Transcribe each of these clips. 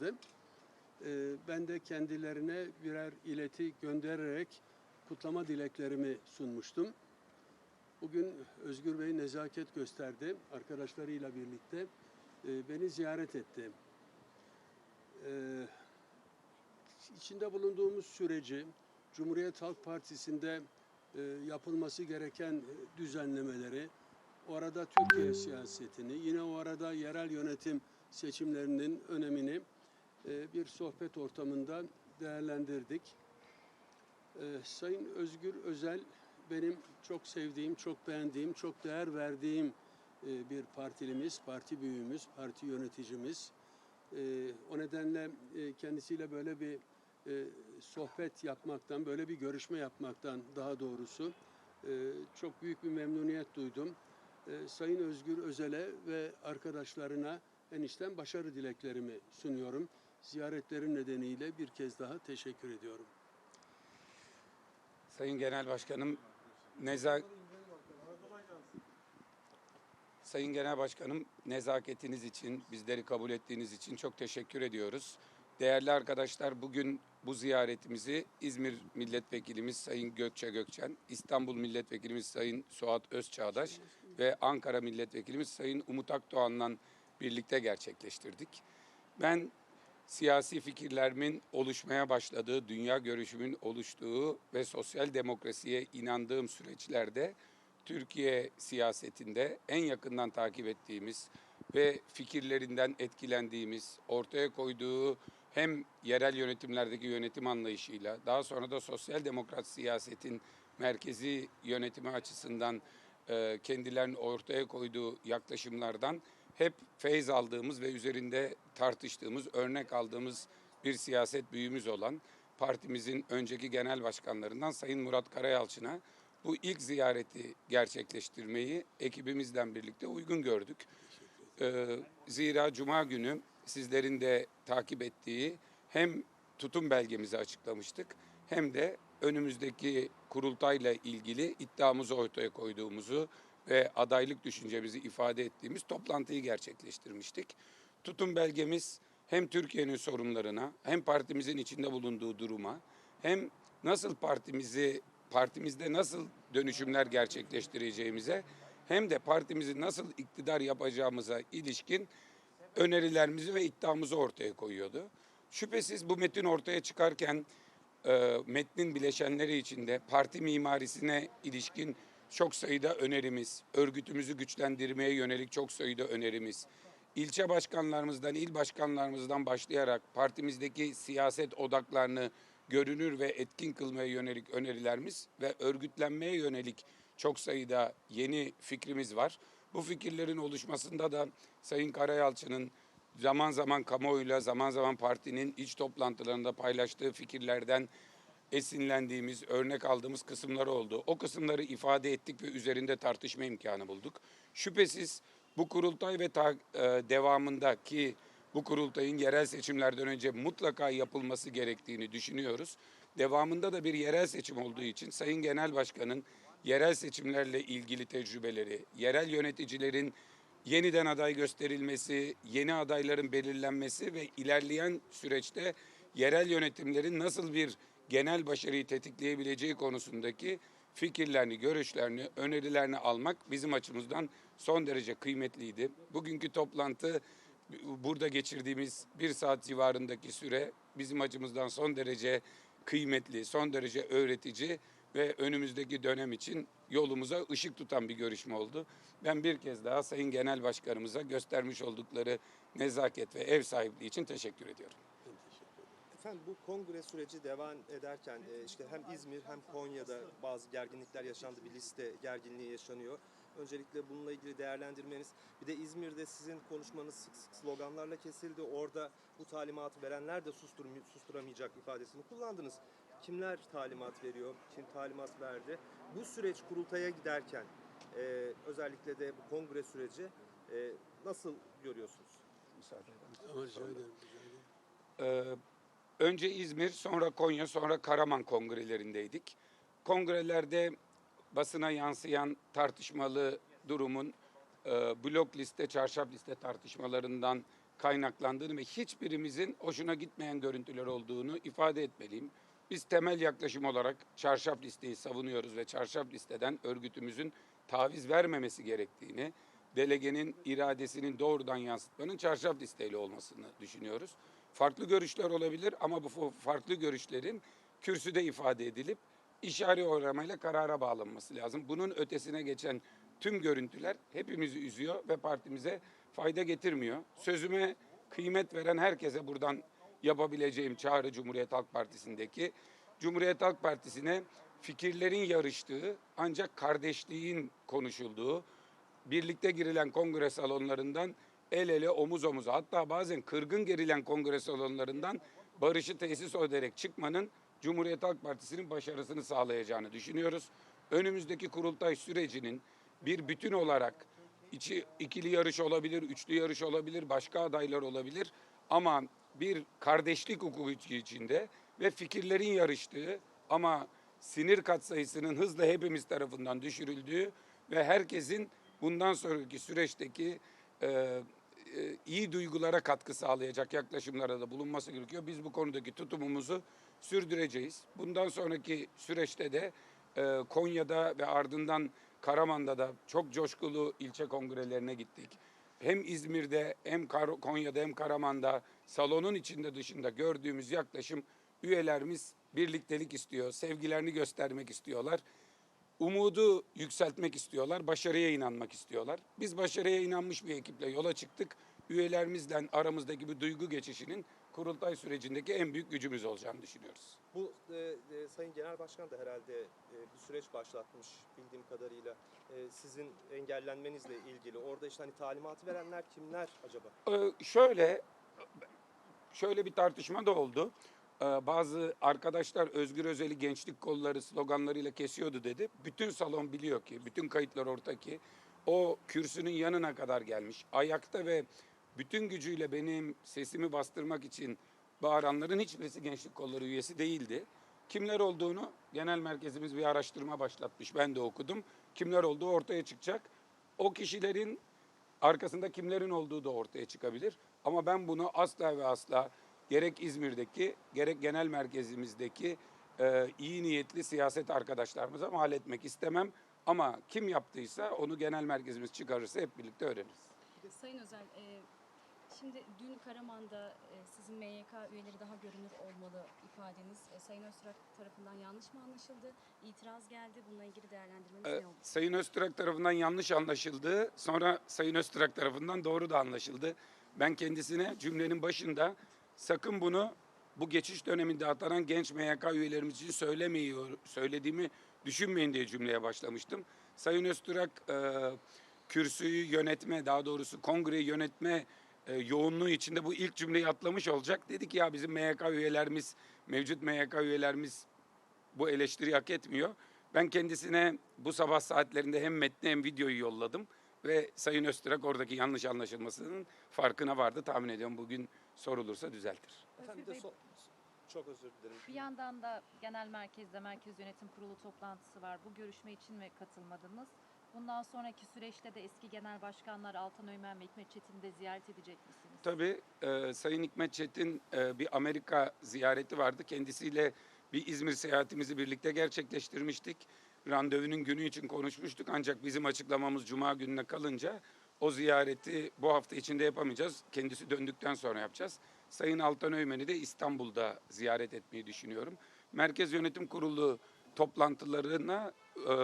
vardı. Ee, ben de kendilerine birer ileti göndererek kutlama dileklerimi sunmuştum. Bugün Özgür Bey nezaket gösterdi. Arkadaşlarıyla birlikte e, beni ziyaret etti. Ee, içinde bulunduğumuz süreci Cumhuriyet Halk Partisi'nde e, yapılması gereken e, düzenlemeleri, orada Türkiye siyasetini, yine o arada yerel yönetim seçimlerinin önemini e, bir sohbet ortamında değerlendirdik. E, Sayın Özgür Özel benim çok sevdiğim, çok beğendiğim, çok değer verdiğim e, bir partilimiz, parti büyüğümüz, parti yöneticimiz. E, O nedenle e, kendisiyle böyle bir e, sohbet yapmaktan, böyle bir görüşme yapmaktan daha doğrusu e, çok büyük bir memnuniyet duydum. E, Sayın Özgür Özel'e ve arkadaşlarına enişten başarı dileklerimi sunuyorum. Ziyaretlerin nedeniyle bir kez daha teşekkür ediyorum. Sayın Genel Başkanım, neza... Sayın Genel Başkanım, nezaketiniz için, bizleri kabul ettiğiniz için çok teşekkür ediyoruz. Değerli arkadaşlar, bugün bu ziyaretimizi İzmir Milletvekilimiz Sayın Gökçe Gökçen, İstanbul Milletvekilimiz Sayın Suat Özçağdaş ve Ankara Milletvekilimiz Sayın Umut Akdoğan'la birlikte gerçekleştirdik. Ben siyasi fikirlerimin oluşmaya başladığı, dünya görüşümün oluştuğu ve sosyal demokrasiye inandığım süreçlerde Türkiye siyasetinde en yakından takip ettiğimiz ve fikirlerinden etkilendiğimiz, ortaya koyduğu hem yerel yönetimlerdeki yönetim anlayışıyla, daha sonra da sosyal demokrat siyasetin merkezi yönetimi açısından kendilerinin ortaya koyduğu yaklaşımlardan hep feyz aldığımız ve üzerinde tartıştığımız, örnek aldığımız bir siyaset büyüğümüz olan partimizin önceki genel başkanlarından Sayın Murat Karayalçın'a bu ilk ziyareti gerçekleştirmeyi ekibimizden birlikte uygun gördük. Ee, zira Cuma günü sizlerin de takip ettiği hem tutum belgemizi açıklamıştık hem de önümüzdeki kurultayla ilgili iddiamızı ortaya koyduğumuzu ve adaylık düşüncemizi ifade ettiğimiz toplantıyı gerçekleştirmiştik. Tutum belgemiz hem Türkiye'nin sorunlarına hem partimizin içinde bulunduğu duruma hem nasıl partimizi partimizde nasıl dönüşümler gerçekleştireceğimize hem de partimizi nasıl iktidar yapacağımıza ilişkin önerilerimizi ve iddiamızı ortaya koyuyordu. Şüphesiz bu metin ortaya çıkarken e, metnin bileşenleri içinde parti mimarisine ilişkin çok sayıda önerimiz, örgütümüzü güçlendirmeye yönelik çok sayıda önerimiz, ilçe başkanlarımızdan, il başkanlarımızdan başlayarak partimizdeki siyaset odaklarını görünür ve etkin kılmaya yönelik önerilerimiz ve örgütlenmeye yönelik çok sayıda yeni fikrimiz var. Bu fikirlerin oluşmasında da Sayın Karayalçı'nın zaman zaman kamuoyuyla, zaman zaman partinin iç toplantılarında paylaştığı fikirlerden esinlendiğimiz, örnek aldığımız kısımlar oldu. O kısımları ifade ettik ve üzerinde tartışma imkanı bulduk. Şüphesiz bu kurultay ve ta, e, devamındaki bu kurultayın yerel seçimlerden önce mutlaka yapılması gerektiğini düşünüyoruz. Devamında da bir yerel seçim olduğu için Sayın Genel Başkan'ın yerel seçimlerle ilgili tecrübeleri, yerel yöneticilerin yeniden aday gösterilmesi, yeni adayların belirlenmesi ve ilerleyen süreçte yerel yönetimlerin nasıl bir genel başarıyı tetikleyebileceği konusundaki fikirlerini, görüşlerini, önerilerini almak bizim açımızdan son derece kıymetliydi. Bugünkü toplantı burada geçirdiğimiz bir saat civarındaki süre bizim açımızdan son derece kıymetli, son derece öğretici ve önümüzdeki dönem için yolumuza ışık tutan bir görüşme oldu. Ben bir kez daha Sayın Genel Başkanımıza göstermiş oldukları nezaket ve ev sahipliği için teşekkür ediyorum. Efendim bu kongre süreci devam ederken e, işte hem İzmir hem Konya'da bazı gerginlikler yaşandı. Bir liste gerginliği yaşanıyor. Öncelikle bununla ilgili değerlendirmeniz. Bir de İzmir'de sizin konuşmanız sık sık sloganlarla kesildi. Orada bu talimatı verenler de susturm- susturamayacak ifadesini kullandınız. Kimler talimat veriyor? Kim talimat verdi? Bu süreç kurultaya giderken e, özellikle de bu kongre süreci e, nasıl görüyorsunuz? Müsaade eder Ama rica ederim, rica ederim. Ee, önce İzmir, sonra Konya, sonra Karaman kongrelerindeydik. Kongrelerde basına yansıyan tartışmalı durumun e, blok liste, çarşaf liste tartışmalarından kaynaklandığını ve hiçbirimizin hoşuna gitmeyen görüntüler olduğunu ifade etmeliyim. Biz temel yaklaşım olarak çarşaf listeyi savunuyoruz ve çarşaf listeden örgütümüzün taviz vermemesi gerektiğini, delegenin iradesinin doğrudan yansıtmanın çarşaf listeyle olmasını düşünüyoruz. Farklı görüşler olabilir ama bu farklı görüşlerin kürsüde ifade edilip işari oylamayla karara bağlanması lazım. Bunun ötesine geçen tüm görüntüler hepimizi üzüyor ve partimize fayda getirmiyor. Sözüme kıymet veren herkese buradan yapabileceğim çağrı Cumhuriyet Halk Partisi'ndeki Cumhuriyet Halk Partisi'ne fikirlerin yarıştığı ancak kardeşliğin konuşulduğu, birlikte girilen kongre salonlarından el ele omuz omuza hatta bazen kırgın gerilen kongre salonlarından barışı tesis ederek çıkmanın Cumhuriyet Halk Partisi'nin başarısını sağlayacağını düşünüyoruz. Önümüzdeki kurultay sürecinin bir bütün olarak içi ikili yarış olabilir, üçlü yarış olabilir, başka adaylar olabilir ama bir kardeşlik hukuku içinde ve fikirlerin yarıştığı ama sinir katsayısının hızla hepimiz tarafından düşürüldüğü ve herkesin bundan sonraki süreçteki e, iyi duygulara katkı sağlayacak yaklaşımlara da bulunması gerekiyor. Biz bu konudaki tutumumuzu sürdüreceğiz. Bundan sonraki süreçte de e, Konya'da ve ardından Karaman'da da çok coşkulu ilçe kongrelerine gittik. Hem İzmir'de hem Konya'da hem Karaman'da salonun içinde dışında gördüğümüz yaklaşım üyelerimiz birliktelik istiyor, sevgilerini göstermek istiyorlar. Umudu yükseltmek istiyorlar, başarıya inanmak istiyorlar. Biz başarıya inanmış bir ekiple yola çıktık. Üyelerimizle aramızdaki bir duygu geçişinin kurultay sürecindeki en büyük gücümüz olacağını düşünüyoruz. Bu e, e, Sayın Genel Başkan da herhalde e, bir süreç başlatmış bildiğim kadarıyla. E, sizin engellenmenizle ilgili. Orada işte hani talimatı verenler kimler acaba? Ee, şöyle şöyle bir tartışma da oldu. Ee, bazı arkadaşlar Özgür Özel'i gençlik kolları sloganlarıyla kesiyordu dedi. Bütün salon biliyor ki, bütün kayıtlar orta ki o kürsünün yanına kadar gelmiş. Ayakta ve bütün gücüyle benim sesimi bastırmak için bağıranların hiçbirisi gençlik kolları üyesi değildi. Kimler olduğunu genel merkezimiz bir araştırma başlatmış. Ben de okudum. Kimler olduğu ortaya çıkacak. O kişilerin arkasında kimlerin olduğu da ortaya çıkabilir. Ama ben bunu asla ve asla gerek İzmir'deki gerek genel merkezimizdeki e, iyi niyetli siyaset arkadaşlarımıza mal etmek istemem. Ama kim yaptıysa onu genel merkezimiz çıkarırsa hep birlikte öğreniriz. Sayın Özel, e, şimdi dün Karaman'da e, sizin MYK üyeleri daha görünür olmalı ifadeniz e, Sayın Öztürk tarafından yanlış mı anlaşıldı? İtiraz geldi. Bununla ilgili değerlendirmeniz Ee, ne oldu? Sayın Öztürk tarafından yanlış anlaşıldı. Sonra Sayın Öztürk tarafından doğru da anlaşıldı. Ben kendisine cümlenin başında sakın bunu bu geçiş döneminde atanan genç MYK üyelerimiz için söylemeyi, söylediğimi düşünmeyin diye cümleye başlamıştım. Sayın Öztürk e, kürsüyü yönetme, daha doğrusu kongreyi yönetme e, yoğunluğu içinde bu ilk cümleyi atlamış olacak. Dedi ki ya bizim MYK üyelerimiz, mevcut MYK üyelerimiz bu eleştiri hak etmiyor. Ben kendisine bu sabah saatlerinde hem metni hem videoyu yolladım ve Sayın Öztürk oradaki yanlış anlaşılmasının farkına vardı. Tahmin ediyorum bugün sorulursa düzeltir. Efendim bir de so- çok özür dilerim. Bir yandan da genel merkezde Merkez Yönetim Kurulu toplantısı var. Bu görüşme için mi katılmadınız? Bundan sonraki süreçte de eski genel başkanlar Altan Öğmen ve Hikmet Çetin'i de ziyaret edecek misiniz? Tabii e, Sayın Hikmet Çetin e, bir Amerika ziyareti vardı. Kendisiyle bir İzmir seyahatimizi birlikte gerçekleştirmiştik. Randevunun günü için konuşmuştuk ancak bizim açıklamamız Cuma gününe kalınca o ziyareti bu hafta içinde yapamayacağız. Kendisi döndükten sonra yapacağız. Sayın Altan Öğmen'i de İstanbul'da ziyaret etmeyi düşünüyorum. Merkez Yönetim Kurulu toplantılarına e,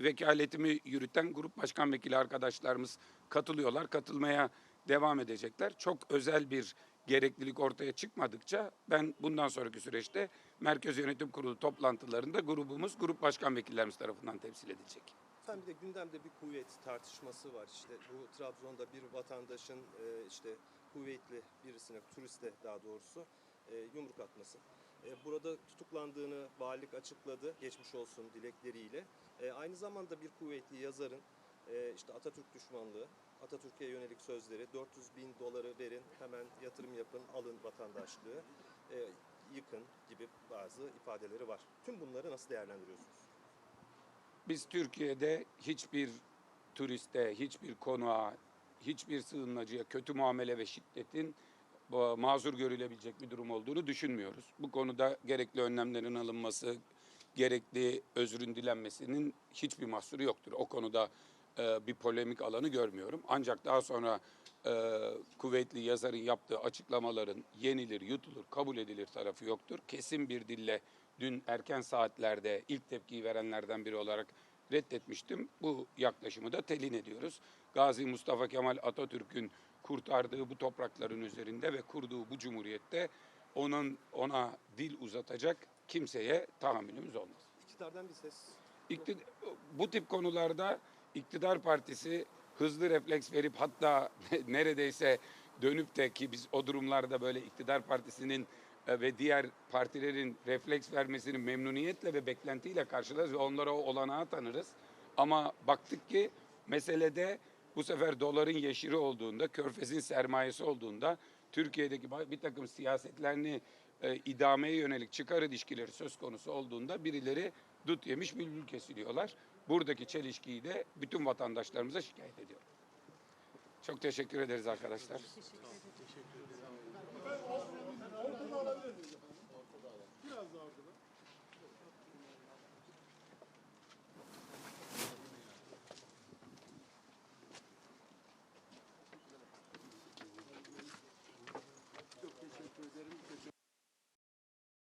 vekaletimi yürüten grup başkan vekili arkadaşlarımız katılıyorlar. Katılmaya devam edecekler. Çok özel bir gereklilik ortaya çıkmadıkça ben bundan sonraki süreçte Merkez Yönetim Kurulu toplantılarında grubumuz, grup başkan vekillerimiz tarafından temsil edilecek. Efendim bir de gündemde bir kuvvet tartışması var. İşte bu Trabzon'da bir vatandaşın e, işte kuvvetli birisine, turiste daha doğrusu e, yumruk atması. E, burada tutuklandığını valilik açıkladı. Geçmiş olsun dilekleriyle. E, aynı zamanda bir kuvvetli yazarın e, işte Atatürk düşmanlığı, Atatürk'e yönelik sözleri 400 bin doları verin hemen yatırım yapın alın vatandaşlığı e, yıkın gibi bazı ifadeleri var. Tüm bunları nasıl değerlendiriyorsunuz? Biz Türkiye'de hiçbir turiste, hiçbir konuğa hiçbir sığınmacıya kötü muamele ve şiddetin bu, mazur görülebilecek bir durum olduğunu düşünmüyoruz. Bu konuda gerekli önlemlerin alınması, gerekli özrün dilenmesinin hiçbir mahsuru yoktur. O konuda e, bir polemik alanı görmüyorum. Ancak daha sonra e, kuvvetli yazarın yaptığı açıklamaların yenilir, yutulur, kabul edilir tarafı yoktur. Kesin bir dille dün erken saatlerde ilk tepkiyi verenlerden biri olarak reddetmiştim. Bu yaklaşımı da telin ediyoruz. Gazi Mustafa Kemal Atatürk'ün kurtardığı bu toprakların üzerinde ve kurduğu bu cumhuriyette onun ona dil uzatacak kimseye tahammülümüz olmaz. İktidardan bir ses İktid- bu tip konularda iktidar partisi hızlı refleks verip hatta neredeyse dönüp de ki biz o durumlarda böyle iktidar partisinin ve diğer partilerin refleks vermesini memnuniyetle ve beklentiyle karşılarız ve onlara o olanağı tanırız. Ama baktık ki meselede bu sefer doların yeşiri olduğunda, körfezin sermayesi olduğunda Türkiye'deki bir takım siyasetlerini e, idameye yönelik çıkar ilişkileri söz konusu olduğunda birileri dut yemiş bülbül kesiliyorlar. Buradaki çelişkiyi de bütün vatandaşlarımıza şikayet ediyorum. Çok teşekkür ederiz arkadaşlar. Teşekkür ederim. Ortada alabilir miyiz efendim? Ortada alalım. Biraz daha ortada.